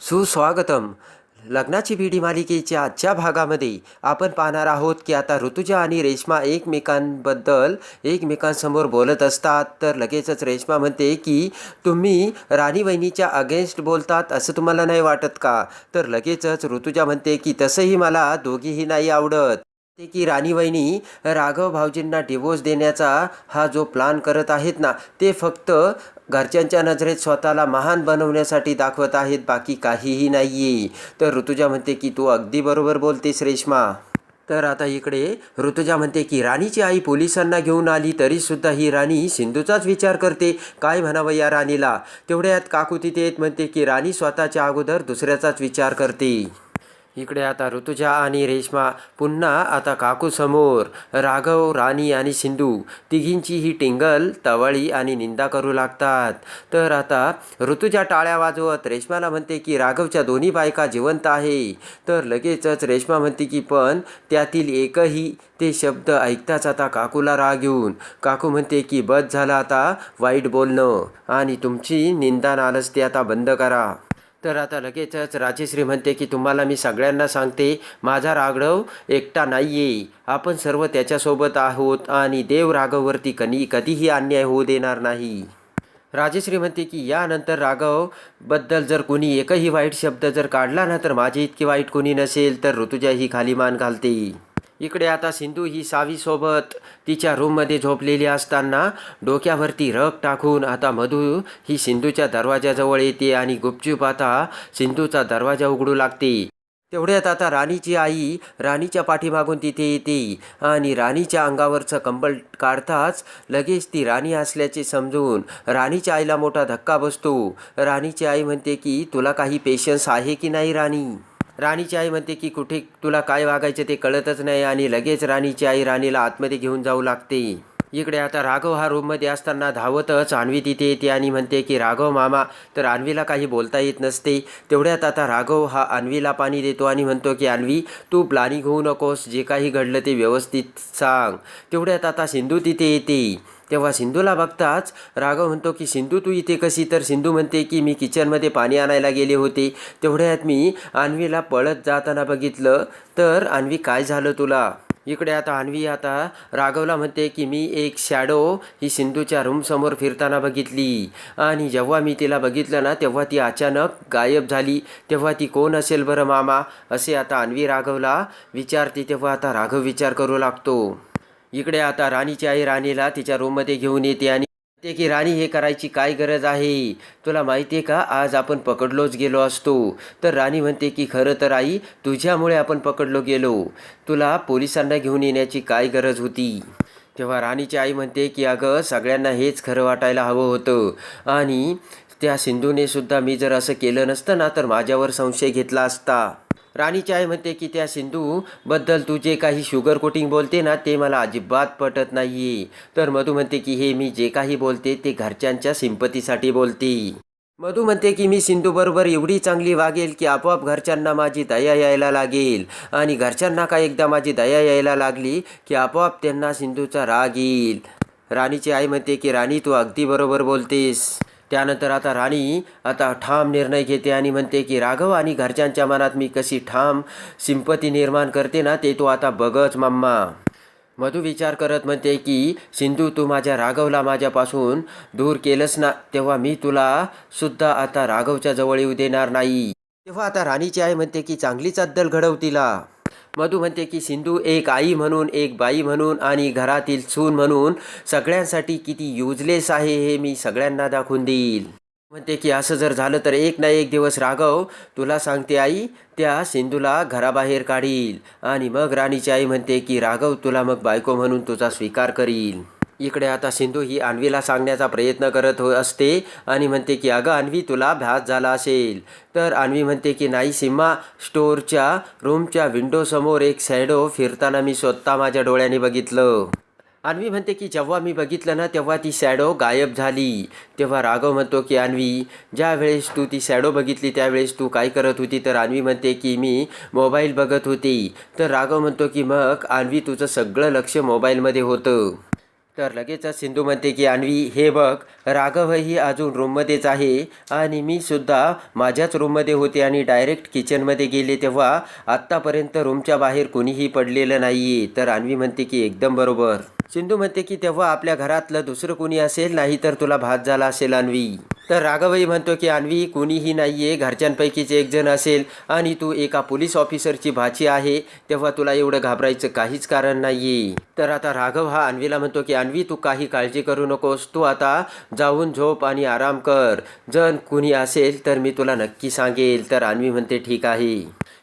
सुस्वागतम. लग्नाची बीडी मालिकेच्या आजच्या भागामध्ये आपण पाहणार आहोत की आता ऋतुजा आणि रेश्मा एकमेकांबद्दल एकमेकांसमोर बोलत असतात. तर लगेचच रेश्मा म्हणते की तुम्ही राणी वहिनीच्या अगेन्स्ट बोलतात असं तुम्हाला नाही वाटत का? तर लगेचच ऋतुजा म्हणते की तसंही मला दोघीही नाही आवडत. ते की राणी वहिनी राघव भाऊजींना डिवोर्स देण्याचा हा जो प्लान करत आहेत ना ते फक्त घरच्यांच्या नजरेत स्वतःला महान बनवण्यासाठी दाखवत आहेत बाकी काहीही नाही आहे तर ऋतुजा म्हणते की तू अगदी बरोबर बोलतेस रेश्मा. तर आता इकडे ऋतुजा म्हणते की राणीची आई पोलिसांना घेऊन आली तरीसुद्धा ही राणी सिंधूचाच विचार करते. काय म्हणावं या राणीला? तेवढ्यात काकू तिथे येत म्हणते की राणी स्वतःच्या अगोदर दुसऱ्याचाच विचार करते. इकडे आता ऋतुजा आणि रेश्मा पुन्हा आता काकूसमोर राघव राणी आणि सिंधू तिघींची ही टिंगल तवळी आणि निंदा करू लागतात. तर आता ऋतुजा टाळ्या वाजवत रेश्माला म्हणते की राघवच्या दोन्ही बायका जिवंत आहे. तर लगेचच रेश्मा म्हणते की पण त्यातील एकही ते शब्द ऐकताच आता काकूला राग येऊन काकू म्हणते की बस झालं आता वाईट बोलणं आणि तुमची निंदा नालस्ती आता बंद करा. तर आता लगेचच राजेश्री म्हणते की तुम्हाला मी सगळ्यांना सांगते माझा राघव एकटा नाही आहे आपण सर्व त्याच्यासोबत आहोत आणि देव राघववरती कधी कधीही अन्याय होऊ देणार नाही. राजेश्री म्हणते की यानंतर राघवबद्दल जर कोणी एकही वाईट शब्द जर काढला ना तर माझी इतकी वाईट कोणी नसेल तर ऋतुजा ही खाली मान घालते. इकडे आता सिंधू ही सावीसोबत तिच्या रूममध्ये झोपलेली असताना डोक्यावरती रग टाकून आता मधू ही सिंधूच्या दरवाजाजवळ येते आणि गुपचूप आता सिंधूचा दरवाजा उघडू लागते. तेवढ्यात आता राणीची आई राणीच्या पाठीमागून तिथे येते आणि राणीच्या अंगावरचं कंबल काढताच लगेच ती राणी असल्याचे समजून राणीच्या आईला मोठा धक्का बसतो. राणीची आई म्हणते की तुला काही पेशन्स आहे की नाही राणी? राणीची आई म्हणते की कुठे तुला काय वागायचं ते कळतच नाही आणि लगेच राणीची आई राणीला आतमध्ये घेऊन जाऊ लागते. इकडे आता राघव हा रूममध्ये असताना धावतच. अन्वी तिथे येते आणि म्हणते की राघव मामा. तर अन्वीला काही बोलता येत नसते. तेवढ्यात आता राघव हा अन्वीला पाणी देतो आणि म्हणतो की अन्वी तू प्लानिंग होऊ नकोस. जे काही घडलं ते व्यवस्थित सांग. तेवढ्यात आता सिंधू तिथे येते. तेव्हा सिंधूला बघताच राघव म्हणतो की सिंधू तू इथे कशी? तर सिंधू म्हणते की मी किचनमध्ये पाणी आणायला गेले होते. तेवढ्यात मी अन्वीला पळत जाताना बघितलं. तर अन्वी काय झालं तुला? इकडे आता अन्वी आता राघवला म्हणते की मी एक शॅडो ही सिंधूच्या रूमसमोर फिरताना बघितली. आणि जेव्हा मी तिला बघितलं ना तेव्हा ती अचानक गायब झाली. तेव्हा ती कोण असेल बरं मामा? असे आता अन्वी राघवला विचारते. तेव्हा आता राघव विचार करू लागतो. इकडे आता राणीची आई राणीला तिच्या रूममध्ये घेऊन येते आणि ते की राणी हे करायची काय गरज आहे? तुला माहिती आहे का आज आपण पकडलोच गेलो असतो. तर राणी म्हणते की खरं तर आई तुझ्यामुळे आपण पकडलो गेलो. तुला पोलिसांना घेऊन येण्याची काय गरज होती? तेव्हा राणीची आई म्हणते की अगं सगळ्यांना हेच खरं वाटायला हवं होतं. आणि त्या सिंधूने सुद्धा मी जर असं केलं नसतं ना तर माझ्यावर संशय घेतला असता. राणीची आई म्हणते की त्या सिंधूबद्दल तू जे काही शुगर कोटिंग बोलते ना ते मला अजिबात पटत नाही तर मधू म्हणते की हे मी जे काही बोलते ते घरच्यांच्या सिंपतीसाठी बोलते. मधू म्हणते की मी सिंधूबरोबर एवढी चांगली वागेल की आपोआप घरच्यांना माझी दया यायला लागेल. आणि घरच्यांना का एकदा माझी दया यायला लागली की आपोआप त्यांना सिंधूचा राग येईल. राणीची आई म्हणते की राणी तू अगदी बरोबर बोलतेस. त्यानंतर आता राणी आता ठाम निर्णय घेते आणि म्हणते की राघव आणि घरच्यांच्या मनात मी कशी ठाम सिंपती निर्माण करते ना ते तू आता बघच मम्मा. मधू विचार करत म्हणते की सिंधू तू माझ्या राघवला माझ्यापासून दूर केलंस ना तेव्हा मी तुला सुद्धा आता राघवच्या जवळ येऊ देणार नाही. तेव्हा आता राणीची आई म्हणते की चांगलीच अद्दल घडव तिला. मधू म्हणते की सिंधू एक आई म्हणून एक बाई म्हणून आणि घरातील सून म्हणून सगळ्यांसाठी किती युजलेस आहे हे मी सगळ्यांना दाखवून देईल. म्हणते की असं जर झालं तर एक ना एक दिवस राघव तुला सांगते आई त्या सिंधूला घराबाहेर काढील आणि मग राणीची आई म्हणते की राघव तुला मग बायको म्हणून तुझा स्वीकार करील. इकडे आता सिंधू ही अन्वीला सांगण्याचा प्रयत्न करत हो असते आणि म्हणते की अगं अन्वी तुला भ्यास झाला असेल. तर अन्वी म्हणते की नाही सिम्मा स्टोअरच्या रूमच्या विंडोसमोर एक सॅडो फिरताना मी स्वतः माझ्या डोळ्याने बघितलं. अन्वी म्हणते की जेव्हा मी बघितलं ना तेव्हा ती सॅडो गायब झाली. तेव्हा राघव म्हणतो की अन्वी ज्यावेळेस तू ती सॅडो बघितली त्यावेळेस तू काय करत होती? तर अन्वी म्हणते की मी मोबाईल बघत होती. तर राघव म्हणतो की मग अन्वी तुझं सगळं लक्ष मोबाईलमध्ये होतं. तर लगेचच सिंधू म्हणते की अन्वी हे बघ राघवही अजून रूममध्येच आहे आणि मी सुद्धा माझ्याच रूममध्ये होते आणि डायरेक्ट किचनमध्ये गेले तेव्हा आत्तापर्यंत रूमच्या बाहेर कोणीही पडलेलं नाही तर अन्वी म्हणते की एकदम बरोबर. सिंधू म्हणते की तेव्हा आपल्या घरातलं दुसरं कोणी असेल नाही तर तुला भात झाला असेल अन्वी. तर राघवही म्हणतो की अन्वी कोणीही नाही आहे घरच्यांपैकीच एक जण असेल आणि तू एका पोलीस ऑफिसरची भाची आहे तेव्हा तुला एवढं घाबरायचं काहीच कारण नाही आहे तर आता राघव हा अन्वीला म्हणतो की अन्वी तू काही काळजी करू नकोस. तू आता जाऊन झोप आणि आराम कर. जर कुणी असेल तर मी तुला नक्की सांगेल. तर अन्वी म्हणते ठीक आहे.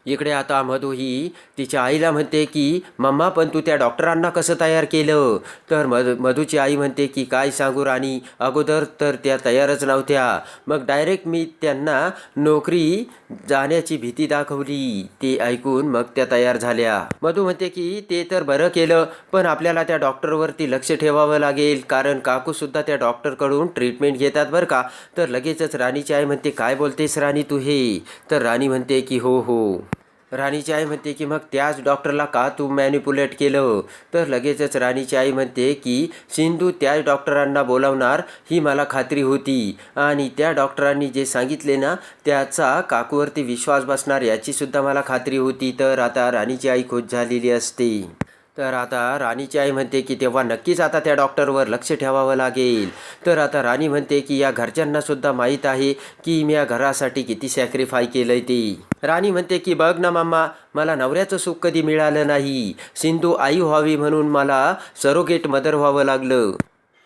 इकडे आता मधू ही तिच्या आईला म्हणते की मम्मा पण तू त्या डॉक्टरांना कसं तयार केलं? तर मध मधूची आई म्हणते की काय सांगू राणी अगोदर तर त्या तयारच नव्हत्या. मग डायरेक्ट मी त्यांना नोकरी जाण्याची भीती दाखवली. ते ऐकून मग त्या तयार झाल्या. मधू म्हणते की ते तर बरं केलं पण आपल्याला त्या डॉक्टरवरती लक्ष ठेवावं लागेल. कारण काकूसुद्धा त्या डॉक्टरकडून ट्रीटमेंट घेतात बरं का. तर लगेचच राणीची आई म्हणते काय बोलतेस राणी तू हे? तर राणी म्हणते की हो हो. राणीची आई म्हणते की मग त्याच डॉक्टरला का तू मॅन्युप्युलेट केलं? तर लगेचच राणीची आई म्हणते की सिंधू त्याच डॉक्टरांना बोलावणार ही मला खात्री होती. आणि त्या डॉक्टरांनी जे सांगितले ना त्याचा काकूवरती विश्वास बसणार याचीसुद्धा मला खात्री होती. तर आता राणीची आई खुश झालेली असते. तर आता राणीची आई म्हणते की तेव्हा नक्कीच आता त्या डॉक्टरवर लक्ष ठेवावं लागेल. तर आता राणी म्हणते की या घरच्यांनासुद्धा माहीत आहे की मी या घरासाठी किती सॅक्रिफाय केलं ते. राणी म्हणते की बघ ना मामा मला नवऱ्याचं सुख कधी मिळालं नाही. सिंधू आई व्हावी म्हणून मला सरोगेट मदर व्हावं लागलं.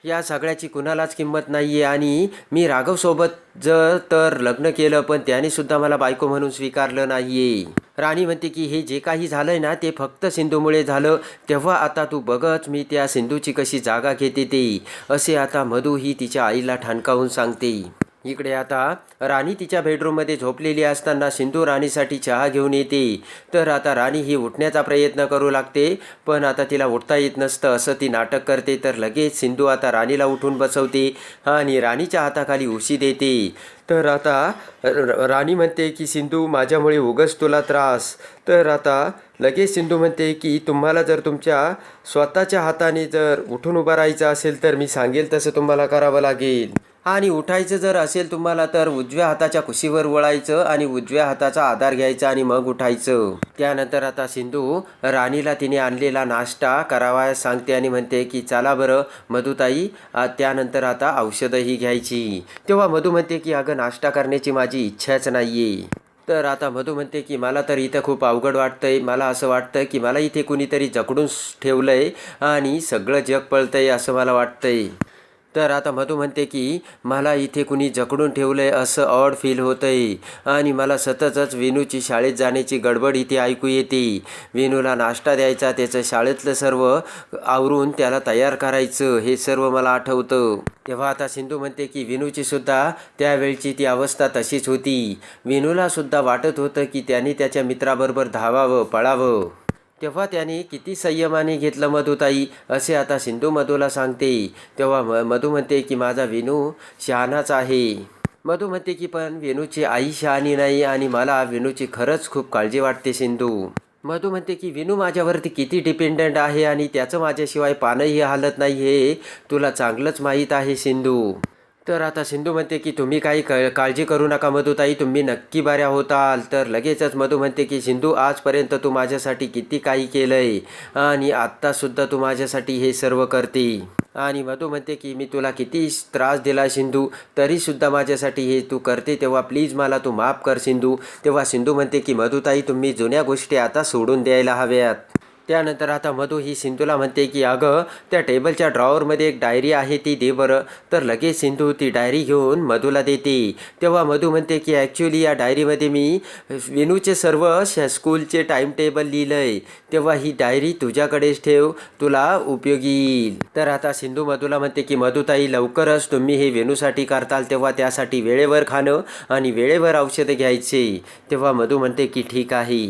या सगळ्याची कुणालाच किंमत नाही आहे आणि मी राघवसोबत जर तर लग्न केलं पण त्याने सुद्धा मला बायको म्हणून स्वीकारलं नाही आहे राणी म्हणते की हे जे काही झालंय ना ते फक्त सिंधूमुळे झालं. तेव्हा आता तू बघच मी त्या सिंधूची कशी जागा घेते ते असे आता मधू ही तिच्या आईला ठणकावून सांगते. इकडे आता राणी तिच्या बेडरूममध्ये झोपलेली असताना सिंधू राणीसाठी चहा घेऊन येते. तर आता राणी ही उठण्याचा प्रयत्न करू लागते पण आता तिला उठता येत नसतं असं ती नाटक करते. तर लगेच सिंधू आता राणीला उठून बसवते आणि राणीच्या हाताखाली उशी देते. तर आता र- राणी म्हणते की सिंधू माझ्यामुळे उगस तुला त्रास. तर आता लगेच सिंधू म्हणते की तुम्हाला जर तुमच्या स्वतःच्या हाताने जर उठून उभं राहायचं असेल तर मी सांगेल तसं तुम्हाला करावं लागेल. आणि उठायचं जर असेल तुम्हाला तर उजव्या हाताच्या कुशीवर वळायचं आणि उजव्या हाताचा आधार घ्यायचा आणि मग उठायचं. त्यानंतर आता सिंधू राणीला तिने आणलेला नाश्ता करावा सांगते आणि म्हणते की चला बरं मधुताई. त्यानंतर आता औषधंही घ्यायची. तेव्हा मधू म्हणते की अगं नाश्ता करण्याची माझी इच्छाच नाहीये. तर आता मधू म्हणते की मला तर इथं खूप अवघड वाटतंय. मला असं वाटतं की मला इथे कुणीतरी जकडून ठेवलंय आणि सगळं जग पळतंय असं मला वाटतंय. तर आता मधू म्हणते की मला इथे कुणी जकडून ठेवलंय असं ऑड फील होतंय. आणि मला सततच विनूची शाळेत जाण्याची गडबड इथे ऐकू येते. विनूला नाश्ता द्यायचा त्याचं शाळेतलं सर्व आवरून त्याला तयार करायचं हे सर्व मला आठवतं. तेव्हा आता सिंधू म्हणते की विनूची सुद्धा त्यावेळची ती अवस्था तशीच होती. विनूला सुद्धा वाटत होतं की त्याने त्याच्या मित्राबरोबर धावावं पळावं. तेव्हा त्याने किती संयमाने घेतलं मधुताई असे आता सिंधू मधूला सांगते. तेव्हा म मधू म्हणते की माझा विनू शहाणाच आहे. मधू म्हणते की पण वेणूची आई शहाणी नाही आणि मला वेणूची खरंच खूप काळजी वाटते सिंधू. मधू म्हणते की विनू माझ्यावरती किती डिपेंडंट आहे आणि त्याचं माझ्याशिवाय पानही हालत नाही हे तुला चांगलंच माहीत आहे सिंधू. तर आता सिंधू म्हणते की तुम्ही काही क काळजी करू नका मधुताई तुम्ही नक्की बऱ्या होताल. तर लगेचच मधू म्हणते की सिंधू आजपर्यंत तू माझ्यासाठी किती काही केलंय आणि आत्तासुद्धा तू माझ्यासाठी हे सर्व करते. आणि मधू म्हणते की मी तुला किती त्रास दिला सिंधू तरीसुद्धा माझ्यासाठी हे तू करते तेव्हा प्लीज मला तू माफ कर सिंधू. तेव्हा सिंधू म्हणते की मधुताई तुम्ही जुन्या गोष्टी आता सोडून द्यायला हव्यात. त्यानंतर आता मधू ही सिंधूला म्हणते की अगं त्या टेबलच्या ड्रॉवरमध्ये एक डायरी आहे ती दे बरं. तर लगेच सिंधू ती डायरी घेऊन मधूला देते. तेव्हा मधू म्हणते की ॲक्च्युली या डायरीमध्ये मी विनूचे सर्व श स्कूलचे टाईम टेबल लिहिलं आहे तेव्हा ही डायरी तुझ्याकडेच ठेव तुला उपयोगी येईल. तर आता सिंधू मधूला म्हणते की मधुताई लवकरच तुम्ही हे वेणूसाठी करताल तेव्हा त्यासाठी वेळेवर खाणं आणि वेळेवर औषधं घ्यायचे. तेव्हा मधू म्हणते की ठीक आहे.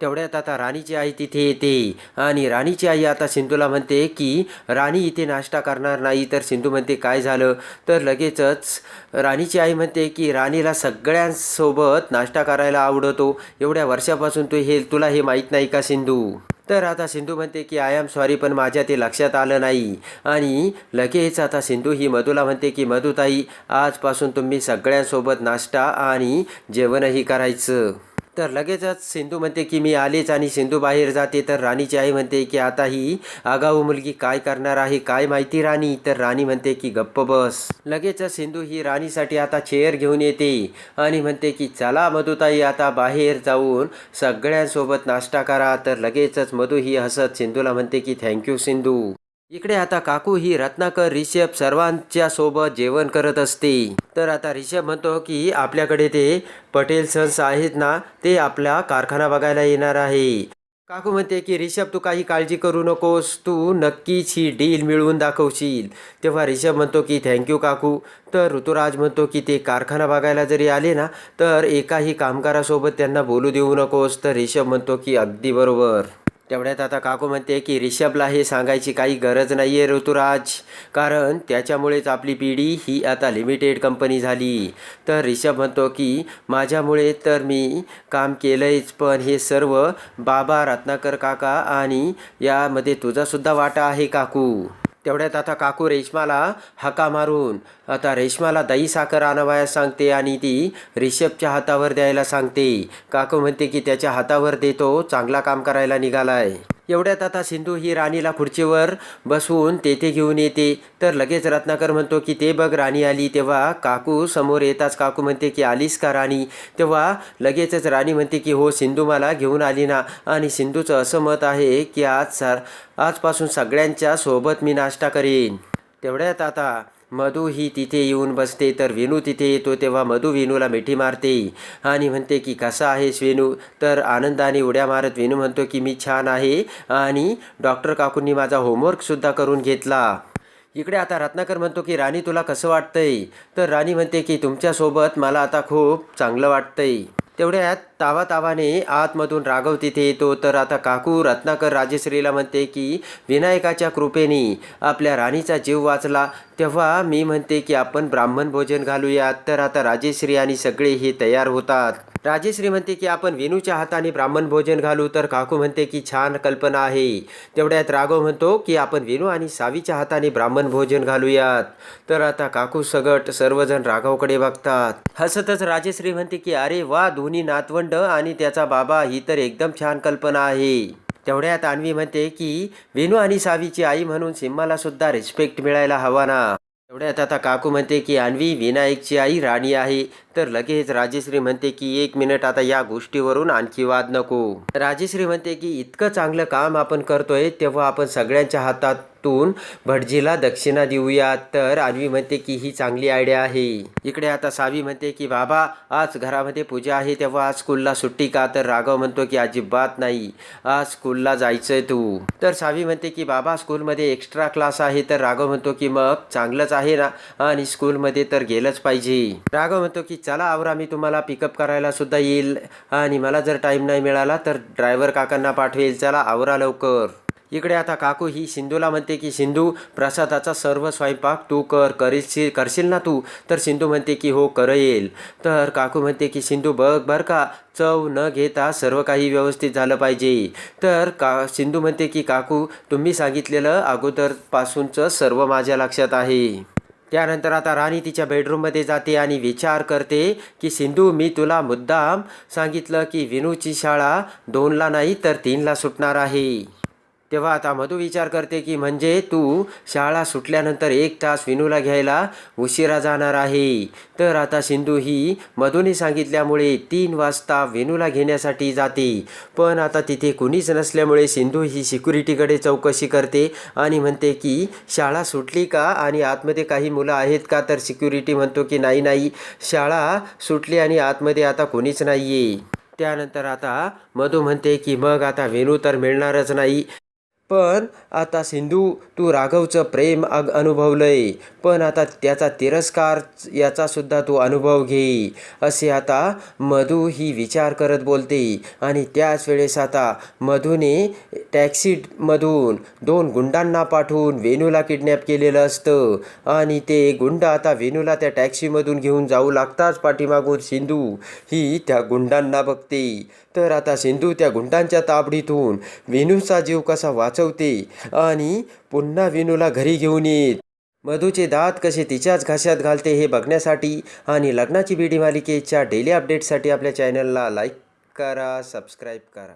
तेवढ्यात आता राणीची आई तिथे येते. आणि राणीची आई आता सिंधूला म्हणते की राणी इथे नाश्ता करणार नाही. तर सिंधू म्हणते काय झालं? तर लगेचच राणीची आई म्हणते की राणीला सगळ्यांसोबत नाश्ता करायला आवडतो. एवढ्या वर्षापासून तू हे तुला हे माहीत नाही का सिंधू? तर आता सिंधू म्हणते की आय एम सॉरी पण माझ्या ते लक्षात आलं नाही. आणि लगेच आता सिंधू ही मधूला म्हणते की मधुताई आजपासून तुम्ही सगळ्यांसोबत नाश्ता आणि जेवणही करायचं. तर लगेचच सिंधू म्हणते की मी आलेच आणि सिंधू बाहेर जाते. तर राणीची आई म्हणते की आता ही आगाऊ मुलगी काय करणार आहे काय माहिती राणी? तर राणी म्हणते की गप्प बस. लगेचच सिंधू ही राणीसाठी आता चेअर घेऊन येते आणि म्हणते की चला मधुताई आता बाहेर जाऊन सगळ्यांसोबत नाश्ता करा. तर लगेचच मधू ही हसत सिंधूला म्हणते की थँक्यू सिंधू. इकडे आता काकू ही रत्नाकर रिषभ सर्वांच्या सोबत जेवण करत असते. तर आता रिषभ म्हणतो की आपल्याकडे ते पटेल सन्स आहेत ना ते आपला कारखाना बघायला येणार आहे. काकू म्हणते की रिषभ तू काही काळजी करू नकोस. तू नक्कीच ही डील मिळवून दाखवशील. तेव्हा रिषभ म्हणतो की थँक्यू काकू. तर ऋतुराज म्हणतो की ते कारखाना बघायला जरी आले ना तर एकाही कामगारासोबत त्यांना बोलू देऊ नकोस. तर रिषभ म्हणतो की अगदी बरोबर. तेवढ्यात आता काकू म्हणते की रिषभला हे सांगायची काही गरज नाही आहे ऋतुराज. कारण त्याच्यामुळेच आपली पिढी ही आता लिमिटेड कंपनी झाली. तर रिषभ म्हणतो की माझ्यामुळे तर मी काम केलंच पण हे सर्व बाबा रत्नाकर काका आणि यामध्ये तुझासुद्धा वाटा आहे काकू. तेवढ्यात आता काकू रेशमाला हका मारून आता रेशमाला दही साखर आणावयास सांगते आणि ती रिषभच्या हातावर द्यायला सांगते. काकू म्हणते की त्याच्या हातावर देतो चांगला काम करायला निघालाय. एवढ्यात आता सिंधू ही राणीला खुर्चीवर बसवून तेथे घेऊन येते. तर लगेच रत्नाकर म्हणतो की ते बघ राणी आली. तेव्हा काकू समोर येताच काकू म्हणते की आलीस का राणी? तेव्हा लगेचच राणी म्हणते की हो सिंधू मला घेऊन आली ना. आणि सिंधूचं असं मत आहे की आज सर आजपासून सगळ्यांच्या सोबत मी नाश्ता करीन. तेवढ्यात आता मधू ही तिथे येऊन बसते तर वेणू तिथे येतो तेव्हा मधू वेणूला मिठी मारते. आणि म्हणते की कसा आहेस वेणू तर आनंदाने उड्या मारत वेणू म्हणतो की मी छान आहे. आणि डॉक्टर काकूंनी माझा होमवर्कसुद्धा करून घेतला. इकडे आता रत्नाकर म्हणतो की राणी तुला कसं वाटतंय? तर राणी म्हणते की तुमच्यासोबत मला आता खूप चांगलं वाटतंय. तेवढ्यात तावा तावाने आतमधून राघव तिथे येतो. तर आता काकू रत्नाकर राजेश्रीला म्हणते की विनायकाच्या कृपेने आपल्या राणीचा जीव वाचला. तेव्हा मी म्हणते की आपण ब्राह्मण भोजन घालूयात. तर आता राजेश्री आणि सगळे हे तयार होतात. राजेश्री म्हणते की आपण वेणूच्या हाताने ब्राह्मण भोजन घालू. तर काकू म्हणते की छान कल्पना आहे. तेवढ्यात राघव म्हणतो की आपण वेणू आणि सावीच्या हाताने ब्राह्मण भोजन घालूयात. तर आता काकू सगट सर्वजण राघवकडे बघतात. हसतच राजेश्री म्हणते की अरे वा दोन्ही नातवंड आणि त्याचा बाबा ही तर एकदम छान कल्पना आहे. तेवढ्यात अन्वी म्हणते की वेणू आणि सावीची आई म्हणून सिम्माला सुद्धा रिस्पेक्ट मिळायला हवा ना. एवढ्यात आता काकू म्हणते की अन्वी विनायकची आई राणी आहे. तर लगेच राजेश्री म्हणते की एक मिनिट आता या गोष्टीवरून आणखी वाद नको. राजेश्री म्हणते की इतकं चांगलं काम आपण करतोय तेव्हा आपण सगळ्यांच्या हातात हातातून भटजीला दक्षिणा देऊयात तर अन्वी म्हणते की ही चांगली आयडिया आहे. इकडे आता सावी म्हणते की बाबा आज घरामध्ये पूजा आहे तेव्हा आज स्कूलला सुट्टी का? तर राघव म्हणतो की अजिबात नाही. आज स्कूलला जायचंय तू. तर सावी म्हणते की बाबा स्कूलमध्ये एक्स्ट्रा क्लास आहे. तर राघव म्हणतो की मग चांगलंच आहे ना? आणि स्कूलमध्ये तर गेलंच पाहिजे. राघव म्हणतो की चला आवरा मी तुम्हाला पिकअप करायला सुद्धा येईल. आणि मला जर टाईम नाही मिळाला तर ड्रायव्हर काकांना पाठवेल. चला आवरा लवकर. इकडे आता काकू ही सिंधूला म्हणते की सिंधू प्रसादाचा सर्व स्वयंपाक तू कर करील करशील ना तू? तर सिंधू म्हणते की हो करेल. तर काकू म्हणते की सिंधू बघ बरं का चव न घेता सर्व काही व्यवस्थित झालं पाहिजे. तर का सिंधू म्हणते की काकू तुम्ही सांगितलेलं अगोदरपासूनचं सर्व माझ्या लक्षात आहे. त्यानंतर आता राणी तिच्या बेडरूममध्ये जाते आणि विचार करते की सिंधू मी तुला मुद्दाम सांगितलं की विनूची शाळा दोनला नाही तर तीनला सुटणार आहे. तेव्हा आता मधू विचार करते की म्हणजे तू शाळा सुटल्यानंतर एक तास विनूला घ्यायला उशिरा जाणार आहे. तर आता सिंधू ही मधूने सांगितल्यामुळे तीन वाजता विनूला घेण्यासाठी जाते. पण आता तिथे कुणीच नसल्यामुळे सिंधू ही सिक्युरिटीकडे चौकशी करते आणि म्हणते की शाळा सुटली का? आणि आतमध्ये काही मुलं आहेत का? तर सिक्युरिटी म्हणतो की नाही नाही. शाळा सुटली आणि आतमध्ये आता कोणीच नाही आहे त्यानंतर आता मधू म्हणते की मग आता वेणू तर मिळणारच नाही. पण आता सिंधू तू राघवचं प्रेम अग अनुभवलंय. पण आता त्याचा तिरस्कार याचासुद्धा तू अनुभव घे. असे आता मधू ही विचार करत बोलते. आणि त्याच वेळेस आता मधूने टॅक्सीमधून दोन गुंडांना पाठवून वेणूला किडनॅप केलेलं असतं. आणि ते गुंड आता वेणूला त्या टॅक्सीमधून घेऊन जाऊ लागताच पाठीमागून सिंधू. ही त्या गुंडांना बघते. तर आता सिंधू त्या गुंडांच्या ताबडीतून वेणूचा जीव कसा वाचवते आणि पुन्हा वेणूला घरी घेऊन येत मधूचे दात कसे तिच्याच घशात घालते हे बघण्यासाठी आणि लग्नाची बीडी मालिकेच्या डेली अपडेटसाठी आपल्या चॅनलला लाईक करा सबस्क्राईब करा.